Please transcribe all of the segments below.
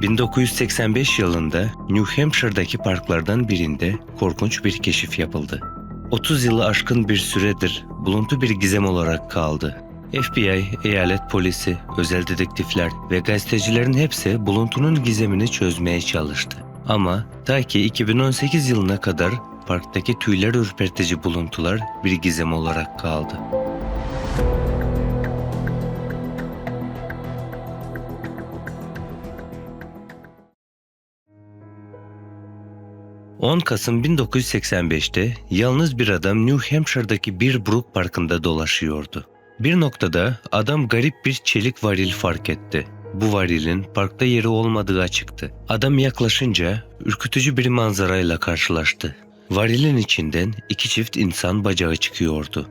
1985 yılında New Hampshire'daki parklardan birinde korkunç bir keşif yapıldı. 30 yılı aşkın bir süredir buluntu bir gizem olarak kaldı. FBI, eyalet polisi, özel dedektifler ve gazetecilerin hepsi buluntunun gizemini çözmeye çalıştı. Ama ta ki 2018 yılına kadar parktaki tüyler ürpertici buluntular bir gizem olarak kaldı. ...10 Kasım 1985'te yalnız bir adam New Hampshire'daki bir Brook Parkı'nda dolaşıyordu. Bir noktada adam garip bir çelik varil fark etti. Bu varilin parkta yeri olmadığı açıktı. Adam yaklaşınca ürkütücü bir manzarayla karşılaştı. Varilin içinden iki çift insan bacağı çıkıyordu.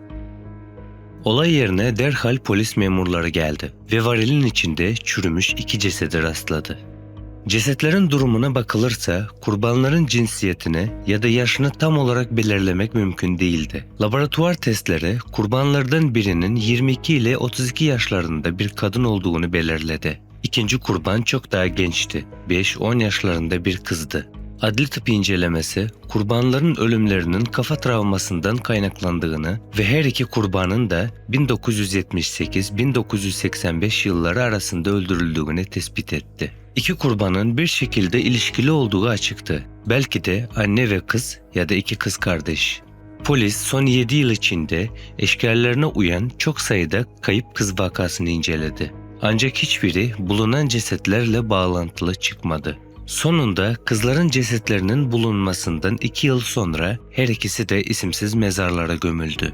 Olay yerine derhal polis memurları geldi ve varilin içinde çürümüş iki cesedi rastladı. Cesetlerin durumuna bakılırsa kurbanların cinsiyetini ya da yaşını tam olarak belirlemek mümkün değildi. Laboratuvar testleri kurbanlardan birinin 22 ile 32 yaşlarında bir kadın olduğunu belirledi. İkinci kurban çok daha gençti. 5-10 yaşlarında bir kızdı. Adli tıp incelemesi kurbanların ölümlerinin kafa travmasından kaynaklandığını ve her iki kurbanın da 1978-1985 yılları arasında öldürüldüğünü tespit etti. İki kurbanın bir şekilde ilişkili olduğu açıktı. Belki de anne ve kız ya da iki kız kardeş. Polis son 7 yıl içinde eşkallerine uyan çok sayıda kayıp kız vakasını inceledi. Ancak hiçbiri bulunan cesetlerle bağlantılı çıkmadı. Sonunda kızların cesetlerinin bulunmasından 2 yıl sonra her ikisi de isimsiz mezarlara gömüldü.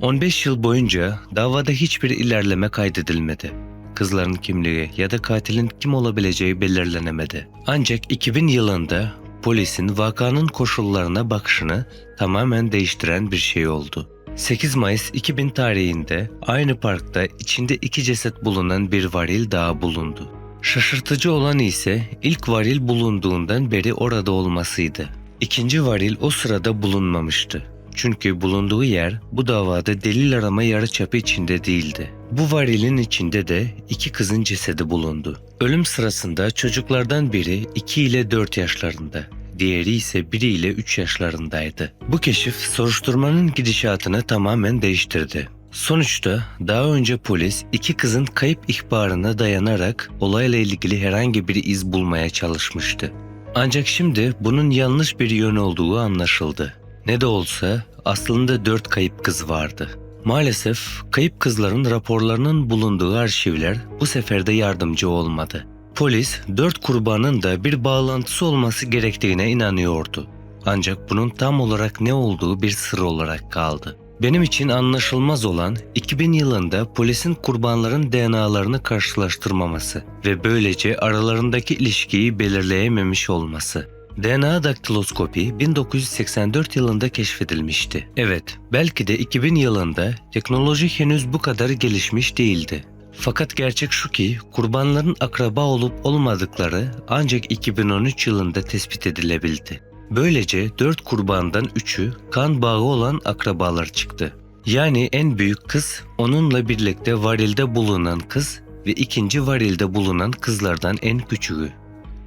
15 yıl boyunca davada hiçbir ilerleme kaydedilmedi. Kızların kimliği ya da katilin kim olabileceği belirlenemedi. Ancak 2000 yılında polisin vakanın koşullarına bakışını tamamen değiştiren bir şey oldu. 8 Mayıs 2000 tarihinde aynı parkta içinde iki ceset bulunan bir varil daha bulundu. Şaşırtıcı olan ise ilk varil bulunduğundan beri orada olmasıydı. İkinci varil o sırada bulunmamıştı. Çünkü bulunduğu yer bu davada delil arama yarıçapı içinde değildi. Bu varilin içinde de iki kızın cesedi bulundu. Ölüm sırasında çocuklardan biri 2 ile 4 yaşlarında, diğeri ise 1 ile 3 yaşlarındaydı. Bu keşif soruşturmanın gidişatını tamamen değiştirdi. Sonuçta daha önce polis iki kızın kayıp ihbarına dayanarak olayla ilgili herhangi bir iz bulmaya çalışmıştı. Ancak şimdi bunun yanlış bir yön olduğu anlaşıldı. Ne de olsa aslında dört kayıp kız vardı. Maalesef kayıp kızların raporlarının bulunduğu arşivler bu sefer de yardımcı olmadı. Polis dört kurbanın da bir bağlantısı olması gerektiğine inanıyordu. Ancak bunun tam olarak ne olduğu bir sır olarak kaldı. Benim için anlaşılmaz olan 2000 yılında polisin kurbanların DNA'larını karşılaştırmaması ve böylece aralarındaki ilişkiyi belirleyememiş olması. DNA daktiloskopi 1984 yılında keşfedilmişti. Evet, belki de 2000 yılında teknoloji henüz bu kadar gelişmiş değildi. Fakat gerçek şu ki kurbanların akraba olup olmadıkları ancak 2013 yılında tespit edilebildi. Böylece 4 kurbandan 3'ü kan bağı olan akrabalar çıktı. Yani en büyük kız onunla birlikte varilde bulunan kız ve ikinci varilde bulunan kızlardan en küçüğü.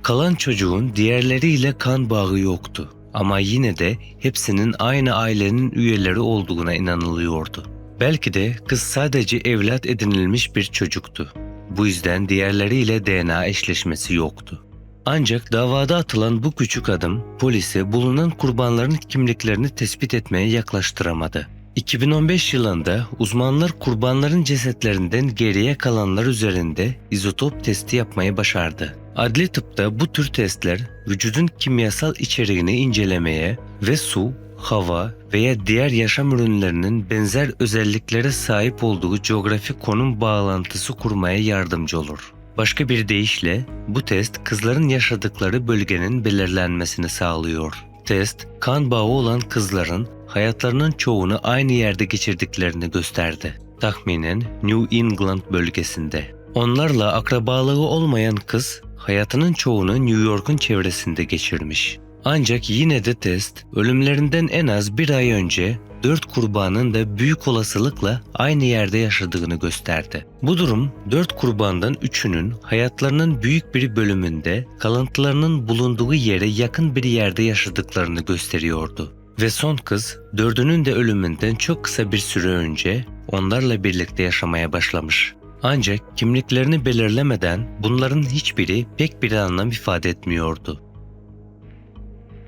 Kalan çocuğun diğerleriyle kan bağı yoktu ama yine de hepsinin aynı ailenin üyeleri olduğuna inanılıyordu. Belki de kız sadece evlat edinilmiş bir çocuktu. Bu yüzden diğerleriyle DNA eşleşmesi yoktu. Ancak davada atılan bu küçük adım polise bulunan kurbanların kimliklerini tespit etmeye yaklaştıramadı. 2015 yılında uzmanlar kurbanların cesetlerinden geriye kalanlar üzerinde izotop testi yapmayı başardı. Adli tıpta bu tür testler vücudun kimyasal içeriğini incelemeye ve su, hava veya diğer yaşam ürünlerinin benzer özelliklere sahip olduğu coğrafik konum bağlantısı kurmaya yardımcı olur. Başka bir deyişle bu test kızların yaşadıkları bölgenin belirlenmesini sağlıyor. Test, kan bağı olan kızların hayatlarının çoğunu aynı yerde geçirdiklerini gösterdi. Tahminen New England bölgesinde. Onlarla akrabalığı olmayan kız hayatının çoğunu New York'un çevresinde geçirmiş. Ancak yine de test ölümlerinden en az bir ay önce dört kurbanın da büyük olasılıkla aynı yerde yaşadığını gösterdi. Bu durum dört kurbandan üçünün hayatlarının büyük bir bölümünde kalıntılarının bulunduğu yere yakın bir yerde yaşadıklarını gösteriyordu. Ve son kız dördünün de ölümünden çok kısa bir süre önce onlarla birlikte yaşamaya başlamış. Ancak kimliklerini belirlemeden bunların hiçbiri pek bir anlam ifade etmiyordu.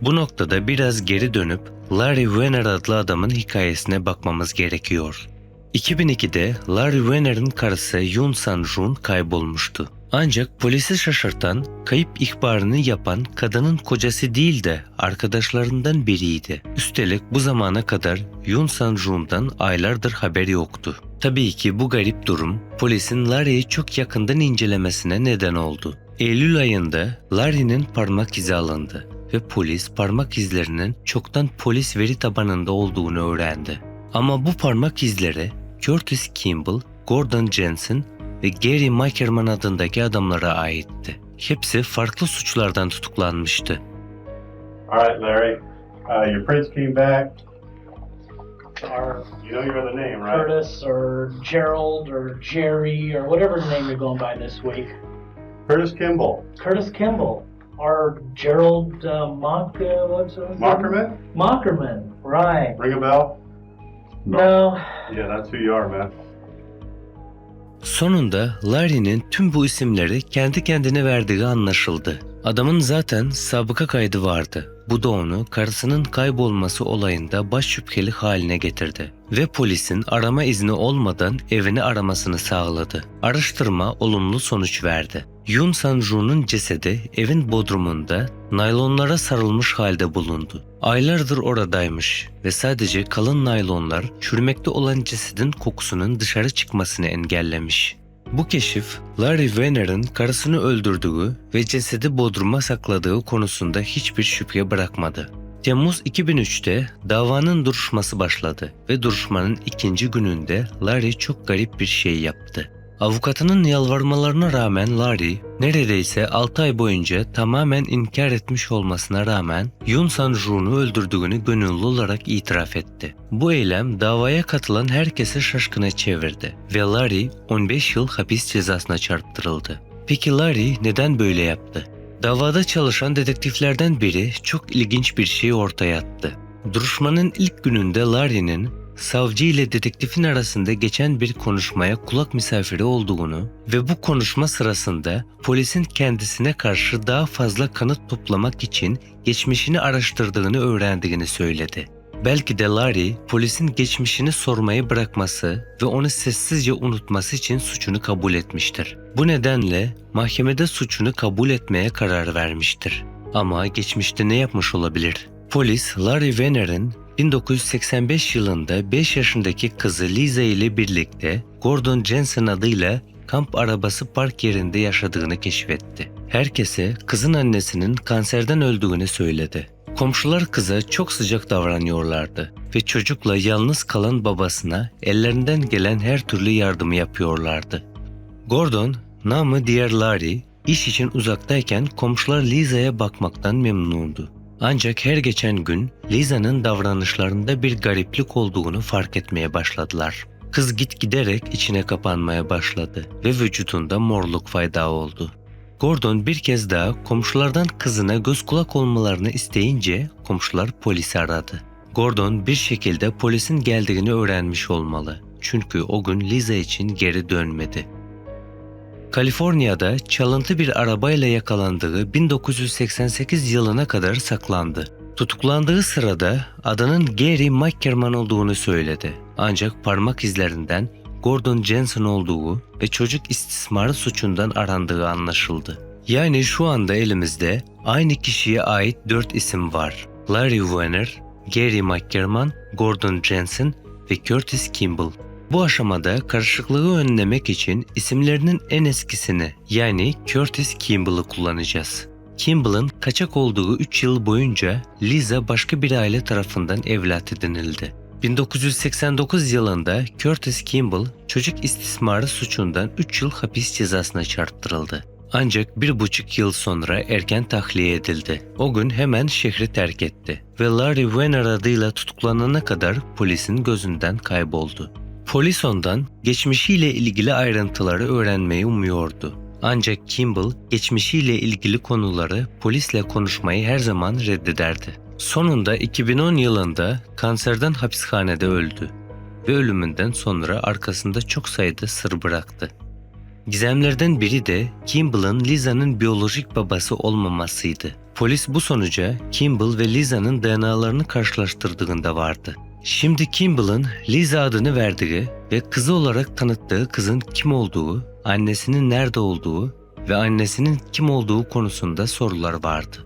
Bu noktada biraz geri dönüp Larry Wenner adlı adamın hikayesine bakmamız gerekiyor. 2002'de Larry Wenner'ın karısı Yoon San-jun kaybolmuştu. Ancak polisi şaşırtan, kayıp ihbarını yapan kadının kocası değil de arkadaşlarından biriydi. Üstelik bu zamana kadar Yoon San-jun'dan aylardır haberi yoktu. Tabii ki bu garip durum polisin Larry'i çok yakından incelemesine neden oldu. Eylül ayında Larry'nin parmak izi alındı ve polis parmak izlerinin çoktan polis veri tabanında olduğunu öğrendi. Ama bu parmak izleri Curtis Kimball, Gordon Jensen ve Gary Mickerman adındaki adamlara aitti. Hepsi farklı suçlardan tutuklanmıştı. All right, Larry. Uh, your prints came back. or You know your other name, right? Curtis or Gerald or Jerry or whatever name you're going by this week. Curtis Kimball. Curtis Kimball or Gerald uh, Mock, uh, what's his name? Mockerman? Mockerman, right. Ring a bell? No, Yeah, that's who you are, man. Sonunda Larry'nin tüm bu isimleri kendi kendine verdiği anlaşıldı. Adamın zaten sabıka kaydı vardı. Bu da onu karısının kaybolması olayında baş şüpheli haline getirdi ve polisin arama izni olmadan evini aramasını sağladı. Araştırma olumlu sonuç verdi. Yun San-jun'un cesedi evin bodrumunda naylonlara sarılmış halde bulundu. Aylardır oradaymış ve sadece kalın naylonlar çürümekte olan cesedin kokusunun dışarı çıkmasını engellemiş. Bu keşif, Larry Wenner'ın karısını öldürdüğü ve cesedi bodruma sakladığı konusunda hiçbir şüphe bırakmadı. Temmuz 2003'te davanın duruşması başladı ve duruşmanın ikinci gününde Larry çok garip bir şey yaptı. Avukatının yalvarmalarına rağmen Larry neredeyse 6 ay boyunca tamamen inkar etmiş olmasına rağmen Yun San-jun'u öldürdüğünü gönüllü olarak itiraf etti. Bu eylem davaya katılan herkese şaşkına çevirdi ve Larry 15 yıl hapis cezasına çarptırıldı. Peki Larry neden böyle yaptı? Davada çalışan dedektiflerden biri çok ilginç bir şey ortaya attı. Duruşmanın ilk gününde Larry'nin savcı ile dedektifin arasında geçen bir konuşmaya kulak misafiri olduğunu ve bu konuşma sırasında polisin kendisine karşı daha fazla kanıt toplamak için geçmişini araştırdığını öğrendiğini söyledi. Belki de Larry polisin geçmişini sormayı bırakması ve onu sessizce unutması için suçunu kabul etmiştir. Bu nedenle mahkemede suçunu kabul etmeye karar vermiştir. Ama geçmişte ne yapmış olabilir? Polis Larry Wenner'in 1985 yılında 5 yaşındaki kızı Lisa ile birlikte Gordon Jensen adıyla kamp arabası park yerinde yaşadığını keşfetti. Herkese kızın annesinin kanserden öldüğünü söyledi. Komşular kıza çok sıcak davranıyorlardı ve çocukla yalnız kalan babasına ellerinden gelen her türlü yardımı yapıyorlardı. Gordon, namı diğer Larry, iş için uzaktayken komşular Lisa'ya bakmaktan memnundu. Ancak her geçen gün Lisa'nın davranışlarında bir gariplik olduğunu fark etmeye başladılar. Kız git giderek içine kapanmaya başladı ve vücudunda morluk fayda oldu. Gordon bir kez daha komşulardan kızına göz kulak olmalarını isteyince komşular polisi aradı. Gordon bir şekilde polisin geldiğini öğrenmiş olmalı. Çünkü o gün Lisa için geri dönmedi. Kaliforniya'da çalıntı bir arabayla yakalandığı 1988 yılına kadar saklandı. Tutuklandığı sırada adının Gary Mickerman olduğunu söyledi. Ancak parmak izlerinden Gordon Jensen olduğu ve çocuk istismarı suçundan arandığı anlaşıldı. Yani şu anda elimizde aynı kişiye ait 4 isim var. Larry Wenner, Gary Mickerman, Gordon Jensen ve Curtis Kimball. Bu aşamada karışıklığı önlemek için isimlerinin en eskisini yani Curtis Kimball'ı kullanacağız. Kimball'ın kaçak olduğu 3 yıl boyunca Lisa başka bir aile tarafından evlat edinildi. 1989 yılında Curtis Kimball çocuk istismarı suçundan 3 yıl hapis cezasına çarptırıldı. Ancak bir buçuk yıl sonra erken tahliye edildi. O gün hemen şehri terk etti ve Larry Wenner adıyla tutuklanana kadar polisin gözünden kayboldu. Polis ondan geçmişiyle ilgili ayrıntıları öğrenmeyi umuyordu. Ancak Kimball geçmişiyle ilgili konuları polisle konuşmayı her zaman reddederdi. Sonunda 2010 yılında kanserden hapishanede öldü ve ölümünden sonra arkasında çok sayıda sır bıraktı. Gizemlerden biri de Kimball'ın Lisa'nın biyolojik babası olmamasıydı. Polis bu sonuca Kimball ve Lisa'nın DNA'larını karşılaştırdığında vardı. Şimdi Kimball'ın Lisa adını verdiği ve kızı olarak tanıttığı kızın kim olduğu, annesinin nerede olduğu ve annesinin kim olduğu konusunda sorular vardı.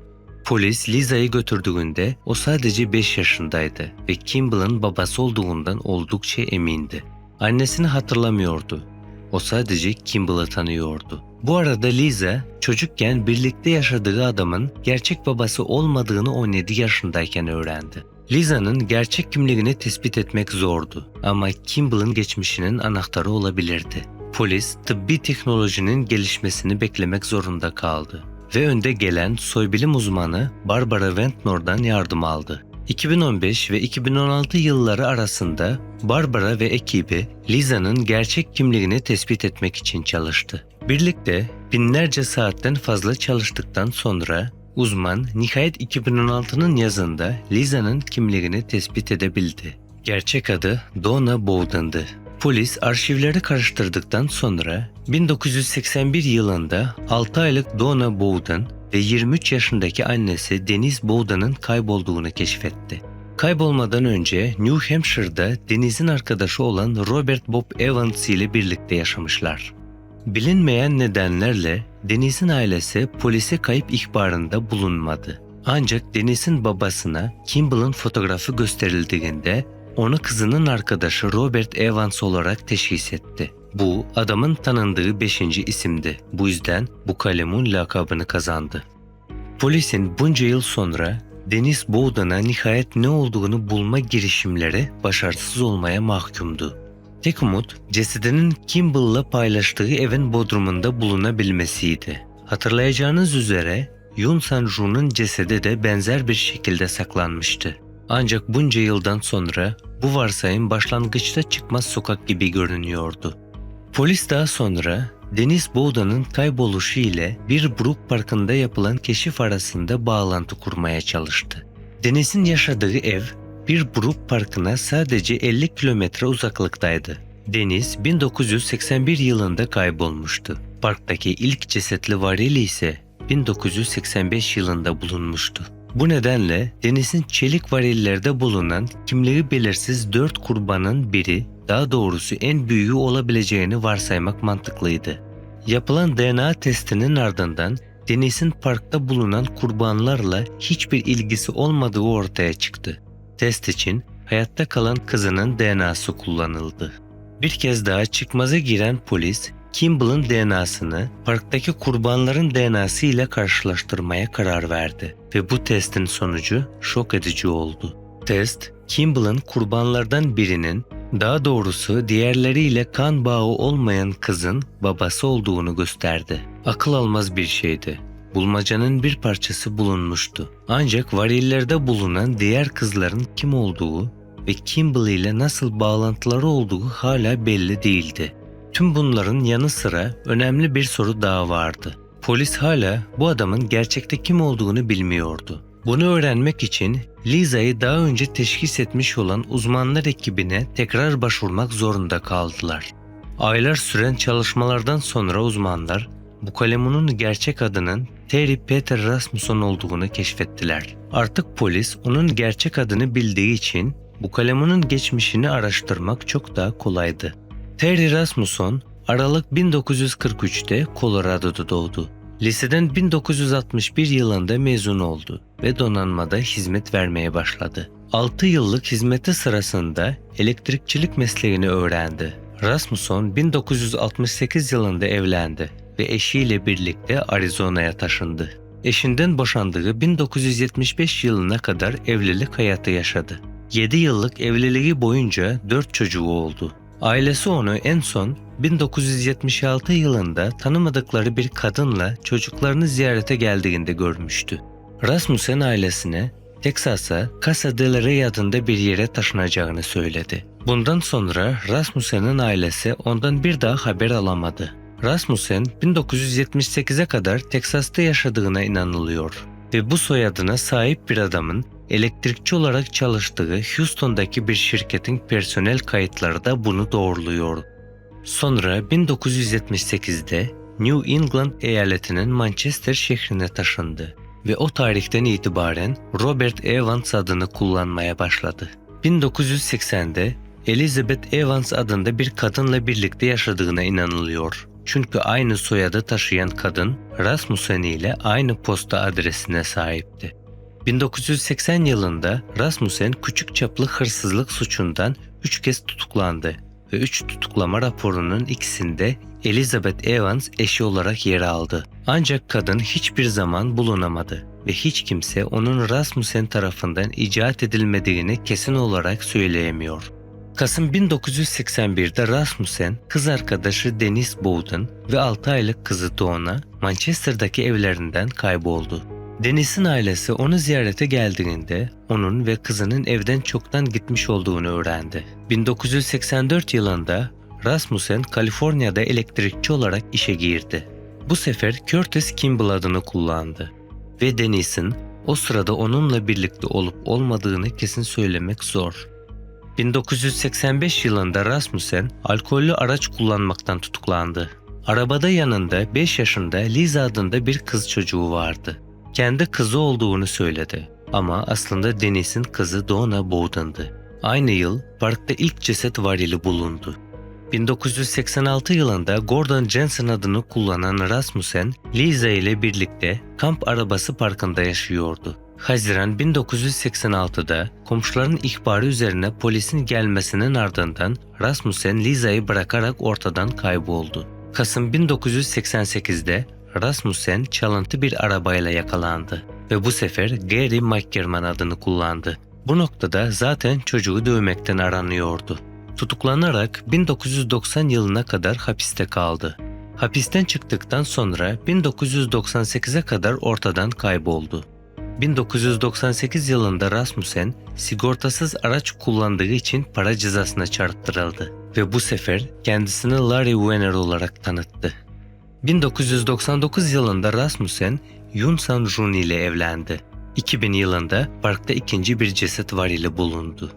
Polis Lisa'yı götürdüğünde o sadece 5 yaşındaydı ve Kimball'ın babası olduğundan oldukça emindi. Annesini hatırlamıyordu. O sadece Kimball'ı tanıyordu. Bu arada Lisa çocukken birlikte yaşadığı adamın gerçek babası olmadığını 17 yaşındayken öğrendi. Lisa'nın gerçek kimliğini tespit etmek zordu ama Kimball'ın geçmişinin anahtarı olabilirdi. Polis tıbbi teknolojinin gelişmesini beklemek zorunda kaldı ve önde gelen soybilim uzmanı Barbara Ventnor'dan yardım aldı. 2015 ve 2016 yılları arasında Barbara ve ekibi Lisa'nın gerçek kimliğini tespit etmek için çalıştı. Birlikte binlerce saatten fazla çalıştıktan sonra uzman nihayet 2016'nın yazında Lisa'nın kimliğini tespit edebildi. Gerçek adı Donna Bowden'dı. Polis arşivleri karıştırdıktan sonra 1981 yılında 6 aylık Donna Bowden ve 23 yaşındaki annesi Deniz Bowden'ın kaybolduğunu keşfetti. Kaybolmadan önce New Hampshire'da Deniz'in arkadaşı olan Robert Bob Evans ile birlikte yaşamışlar. Bilinmeyen nedenlerle Deniz'in ailesi polise kayıp ihbarında bulunmadı. Ancak Deniz'in babasına Kimball'ın fotoğrafı gösterildiğinde onu kızının arkadaşı Robert Evans olarak teşhis etti. Bu adamın tanındığı beşinci isimdi. Bu yüzden bu kalemun lakabını kazandı. Polisin bunca yıl sonra Deniz Bowden'a nihayet ne olduğunu bulma girişimleri başarısız olmaya mahkumdu. Tek umut cesedinin Kimball'la paylaştığı evin bodrumunda bulunabilmesiydi. Hatırlayacağınız üzere Yun San-ju'nun cesedi de benzer bir şekilde saklanmıştı. Ancak bunca yıldan sonra bu varsayım başlangıçta çıkmaz sokak gibi görünüyordu. Polis daha sonra Deniz Bowden'ın kayboluşu ile bir Brook Parkı'nda yapılan keşif arasında bağlantı kurmaya çalıştı. Deniz'in yaşadığı ev bir Brook Parkı'na sadece 50 kilometre uzaklıktaydı. Deniz 1981 yılında kaybolmuştu. Parktaki ilk cesetli varili ise 1985 yılında bulunmuştu. Bu nedenle denizin çelik varillerde bulunan kimliği belirsiz dört kurbanın biri, daha doğrusu en büyüğü olabileceğini varsaymak mantıklıydı. Yapılan DNA testinin ardından denizin parkta bulunan kurbanlarla hiçbir ilgisi olmadığı ortaya çıktı. Test için hayatta kalan kızının DNA'sı kullanıldı. Bir kez daha çıkmaza giren polis Kimball'ın DNA'sını parktaki kurbanların DNA'sı ile karşılaştırmaya karar verdi ve bu testin sonucu şok edici oldu. Test, Kimball'ın kurbanlardan birinin, daha doğrusu diğerleriyle kan bağı olmayan kızın babası olduğunu gösterdi. Akıl almaz bir şeydi. Bulmacanın bir parçası bulunmuştu. Ancak varillerde bulunan diğer kızların kim olduğu ve Kimball ile nasıl bağlantıları olduğu hala belli değildi. Tüm bunların yanı sıra önemli bir soru daha vardı. Polis hala bu adamın gerçekte kim olduğunu bilmiyordu. Bunu öğrenmek için Lisa'yı daha önce teşhis etmiş olan uzmanlar ekibine tekrar başvurmak zorunda kaldılar. Aylar süren çalışmalardan sonra uzmanlar bu kalemunun gerçek adının Terry Peter Rasmussen olduğunu keşfettiler. Artık polis onun gerçek adını bildiği için bu kalemunun geçmişini araştırmak çok daha kolaydı. Terry Rasmussen Aralık 1943'te Colorado'da doğdu. Liseden 1961 yılında mezun oldu ve donanmada hizmet vermeye başladı. 6 yıllık hizmeti sırasında elektrikçilik mesleğini öğrendi. Rasmussen 1968 yılında evlendi ve eşiyle birlikte Arizona'ya taşındı. Eşinden boşandığı 1975 yılına kadar evlilik hayatı yaşadı. 7 yıllık evliliği boyunca 4 çocuğu oldu. Ailesi onu en son 1976 yılında tanımadıkları bir kadınla çocuklarını ziyarete geldiğinde görmüştü. Rasmussen ailesine Teksas'a Casa del Rey adında bir yere taşınacağını söyledi. Bundan sonra Rasmussen'in ailesi ondan bir daha haber alamadı. Rasmussen 1978'e kadar Teksas'ta yaşadığına inanılıyor ve bu soyadına sahip bir adamın elektrikçi olarak çalıştığı Houston'daki bir şirketin personel kayıtları da bunu doğruluyor. Sonra 1978'de New England eyaletinin Manchester şehrine taşındı ve o tarihten itibaren Robert Evans adını kullanmaya başladı. 1980'de Elizabeth Evans adında bir kadınla birlikte yaşadığına inanılıyor. Çünkü aynı soyadı taşıyan kadın Rasmussen ile aynı posta adresine sahipti. 1980 yılında Rasmussen küçük çaplı hırsızlık suçundan 3 kez tutuklandı ve 3 tutuklama raporunun ikisinde Elizabeth Evans eşi olarak yer aldı. Ancak kadın hiçbir zaman bulunamadı ve hiç kimse onun Rasmussen tarafından icat edilmediğini kesin olarak söyleyemiyor. Kasım 1981'de Rasmussen, kız arkadaşı Dennis Bowden ve 6 aylık kızı Dawn'a Manchester'daki evlerinden kayboldu. Dennis'in ailesi onu ziyarete geldiğinde onun ve kızının evden çoktan gitmiş olduğunu öğrendi. 1984 yılında Rasmussen Kaliforniya'da elektrikçi olarak işe girdi. Bu sefer Curtis Kimball adını kullandı ve Dennis'in o sırada onunla birlikte olup olmadığını kesin söylemek zor. 1985 yılında Rasmussen alkollü araç kullanmaktan tutuklandı. Arabada yanında 5 yaşında Liza adında bir kız çocuğu vardı. Kendi kızı olduğunu söyledi ama aslında Dennis'in kızı Donna Bowden'dı. Aynı yıl parkta ilk ceset varili bulundu. 1986 yılında Gordon Jensen adını kullanan Rasmussen, Liza ile birlikte kamp arabası parkında yaşıyordu. Haziran 1986'da komşuların ihbarı üzerine polisin gelmesinin ardından Rasmussen Liza'yı bırakarak ortadan kayboldu. Kasım 1988'de Rasmussen çalıntı bir arabayla yakalandı ve bu sefer Gary McGerman adını kullandı. Bu noktada zaten çocuğu dövmekten aranıyordu. Tutuklanarak 1990 yılına kadar hapiste kaldı. Hapisten çıktıktan sonra 1998'e kadar ortadan kayboldu. 1998 yılında Rasmussen sigortasız araç kullandığı için para cezasına çarptırıldı ve bu sefer kendisini Larry Wenner olarak tanıttı. 1999 yılında Rasmussen Yun San Jun ile evlendi. 2000 yılında parkta ikinci bir ceset varili bulundu.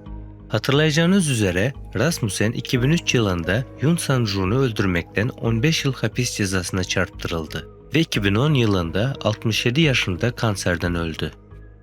Hatırlayacağınız üzere Rasmussen 2003 yılında Yun San Jun'u öldürmekten 15 yıl hapis cezasına çarptırıldı ve 2010 yılında 67 yaşında kanserden öldü.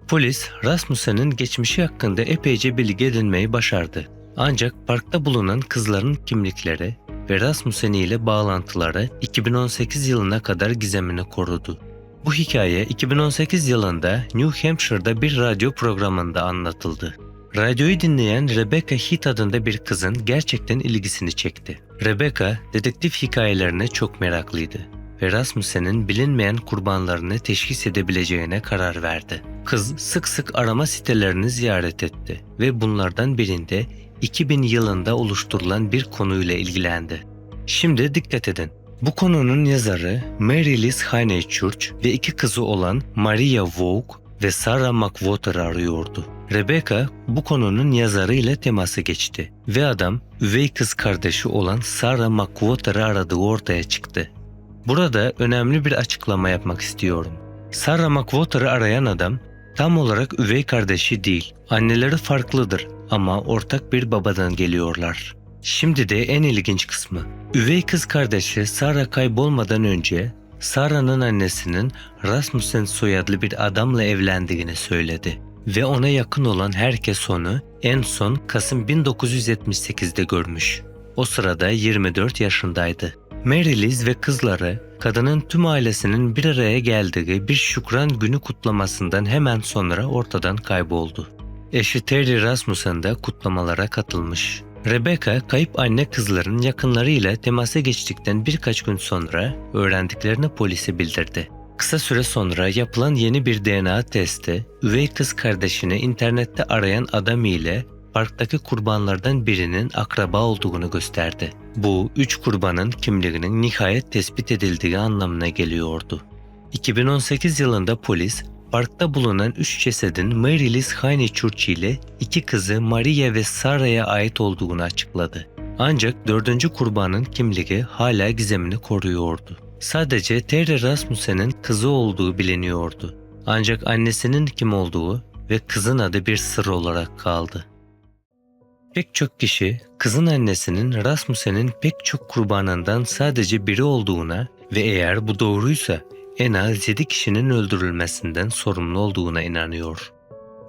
Polis Rasmussen'in geçmişi hakkında epeyce bilgi edinmeyi başardı. Ancak parkta bulunan kızların kimlikleri ve Rasmussen ile bağlantıları 2018 yılına kadar gizemini korudu. Bu hikaye 2018 yılında New Hampshire'da bir radyo programında anlatıldı. Radyoyu dinleyen Rebecca Heath adında bir kızın gerçekten ilgisini çekti. Rebecca, dedektif hikayelerine çok meraklıydı ve Rasmussen'in bilinmeyen kurbanlarını teşhis edebileceğine karar verdi. Kız sık sık arama sitelerini ziyaret etti ve bunlardan birinde 2000 yılında oluşturulan bir konuyla ilgilendi. Şimdi dikkat edin. Bu konunun yazarı Mary Liz Honeychurch ve iki kızı olan Maria Vogue ve Sarah McWhorter arıyordu. Rebecca bu konunun yazarıyla temasa geçti ve adam üvey kız kardeşi olan Sarah McWhorter'ı aradığı ortaya çıktı. Burada önemli bir açıklama yapmak istiyorum. Sarah McWhorter'ı arayan adam tam olarak üvey kardeşi değil. Anneleri farklıdır ama ortak bir babadan geliyorlar. Şimdi de en ilginç kısmı. Üvey kız kardeşi Sarah kaybolmadan önce Sarah'nın annesinin Rasmussen soyadlı bir adamla evlendiğini söyledi ve ona yakın olan herkes onu en son Kasım 1978'de görmüş. O sırada 24 yaşındaydı. Mary ve kızları kadının tüm ailesinin bir araya geldiği bir şükran günü kutlamasından hemen sonra ortadan kayboldu. Eşi Terry Rasmussen de kutlamalara katılmış. Rebecca kayıp anne kızların yakınlarıyla temasa geçtikten birkaç gün sonra öğrendiklerini polise bildirdi. Kısa süre sonra yapılan yeni bir DNA testi, üvey kız kardeşini internette arayan adam ile parktaki kurbanlardan birinin akraba olduğunu gösterdi. Bu üç kurbanın kimliğinin nihayet tespit edildiği anlamına geliyordu. 2018 yılında polis parkta bulunan üç cesedin Mary Liz Honeychurch ile iki kızı Maria ve Sarah'ya ait olduğunu açıkladı. Ancak dördüncü kurbanın kimliği hala gizemini koruyordu. Sadece Terry Rasmussen'in kızı olduğu biliniyordu. Ancak annesinin kim olduğu ve kızın adı bir sır olarak kaldı. Pek çok kişi kızın annesinin Rasmussen'in pek çok kurbanından sadece biri olduğuna ve eğer bu doğruysa en az 7 kişinin öldürülmesinden sorumlu olduğuna inanıyor.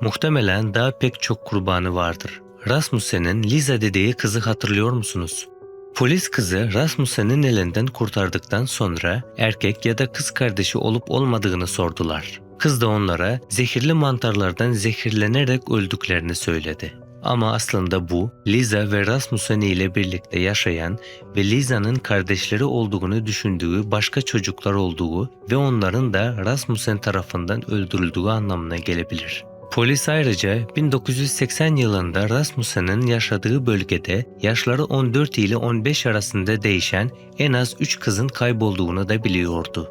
Muhtemelen daha pek çok kurbanı vardır. Rasmussen'in Lisa dediği kızı hatırlıyor musunuz? Polis kızı Rasmussen'in elinden kurtardıktan sonra erkek ya da kız kardeşi olup olmadığını sordular. Kız da onlara zehirli mantarlardan zehirlenerek öldüklerini söyledi. Ama aslında bu Lisa ve Rasmussen ile birlikte yaşayan ve Lisa'nın kardeşleri olduğunu düşündüğü başka çocuklar olduğu ve onların da Rasmussen tarafından öldürüldüğü anlamına gelebilir. Polis ayrıca 1980 yılında Rasmussen'in yaşadığı bölgede yaşları 14 ile 15 arasında değişen en az 3 kızın kaybolduğunu da biliyordu.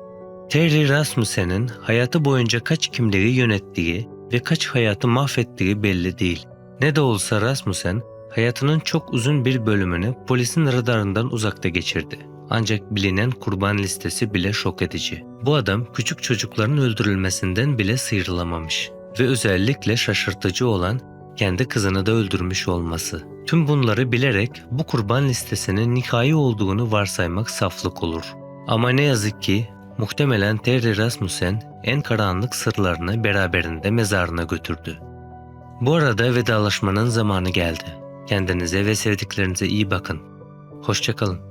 Terry Rasmussen'in hayatı boyunca kaç kimliği yönettiği ve kaç hayatı mahvettiği belli değil. Ne de olsa Rasmussen hayatının çok uzun bir bölümünü polisin radarından uzakta geçirdi. Ancak bilinen kurban listesi bile şok edici. Bu adam küçük çocukların öldürülmesinden bile sıyrılamamış ve özellikle şaşırtıcı olan kendi kızını da öldürmüş olması. Tüm bunları bilerek bu kurban listesinin nihai olduğunu varsaymak saflık olur. Ama ne yazık ki muhtemelen Terry Rasmussen en karanlık sırlarını beraberinde mezarına götürdü. Bu arada vedalaşmanın zamanı geldi. Kendinize ve sevdiklerinize iyi bakın. Hoşçakalın.